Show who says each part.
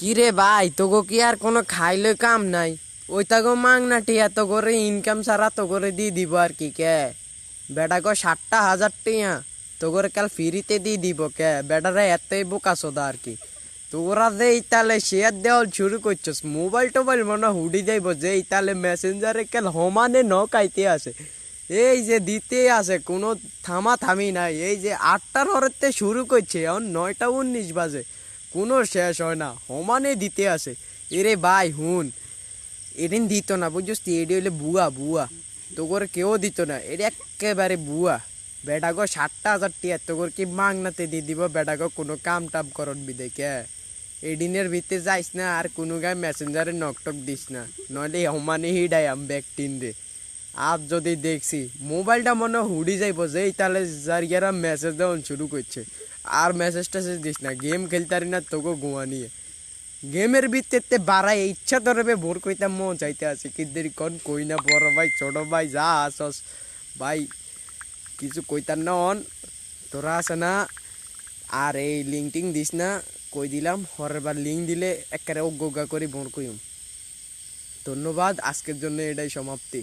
Speaker 1: কি রে ভাই, তোগো কি আর কোনো খাইলে কাম নাই? ওই তাগো মাং না টিয়া তো করে ইনকাম সারা তো করে দিয়ে দিব আর কি কে? বেটা গো ষাটটা হাজার টিয়া তো করে কাল ফ্রিতে দিয়ে দিব কে? বেটারা এতই বোকা সোদা আর কি। তোরা যে ইতালে শেয়ার দেওয়া শুরু করছস মোবাইল টোবাইল মনে হুডি যাইব যে ইতালে মেসেঞ্জারে কাল সমানে ন কাইতে আসে। এই যে দিতে আসে, কোনো থামা থামি নাই। এই যে আটটার হরতে শুরু করছে, এখন নয়টা উনিশ বাজে। কোনো শেষ হয় না। সমানে দিতে আসে। এরে ভাই হুন এদিন দিত না, বুঝছিস? এডি হইলে বুয়া বুয়া। তোর কেউ দিত না। এটা একেবারে বুয়া। বেটাগো ষাটটা হাজার টিয়া। তোর কি মাংনাতে দিয়ে দিব? বেটাগো, কোনো কাম টাম করত বি দেখে। এডিনের ভিতরে যাইস না, আর কোনো গায়ে মেসেঞ্জারে নকটক দিস না। নইলে সমানে হিডাই আম ব্যাগ টিন রে আজ যদি দেখছি, মোবাইলটা মনে হুডি যাইব যে তাহলে যারিয়ারা মেসেজ দেওয়া শুরু করছে। আর মেসেজ টেসেজ দিস না। গেম খেলতে পারি না তোকে গোয়া নিয়ে। গেমের ভিত্তিতে বাড়াই ইচ্ছা ধরবে, ভোর কইতাম মন চাইতে আছে। কিন্তু কোন, কই না, বড় ভাই, ছোট ভাই, যা আসস। ভাই, কিছু কইতাম না অন। তোরা আছে না। আর এই লিঙ্ক টিং দিস না। কই দিলাম হরের বার লিঙ্ক দিলে একেবারে অজ্ঞা করে ভোর কইম। ধন্যবাদ, আজকের জন্য এটাই সমাপ্তি।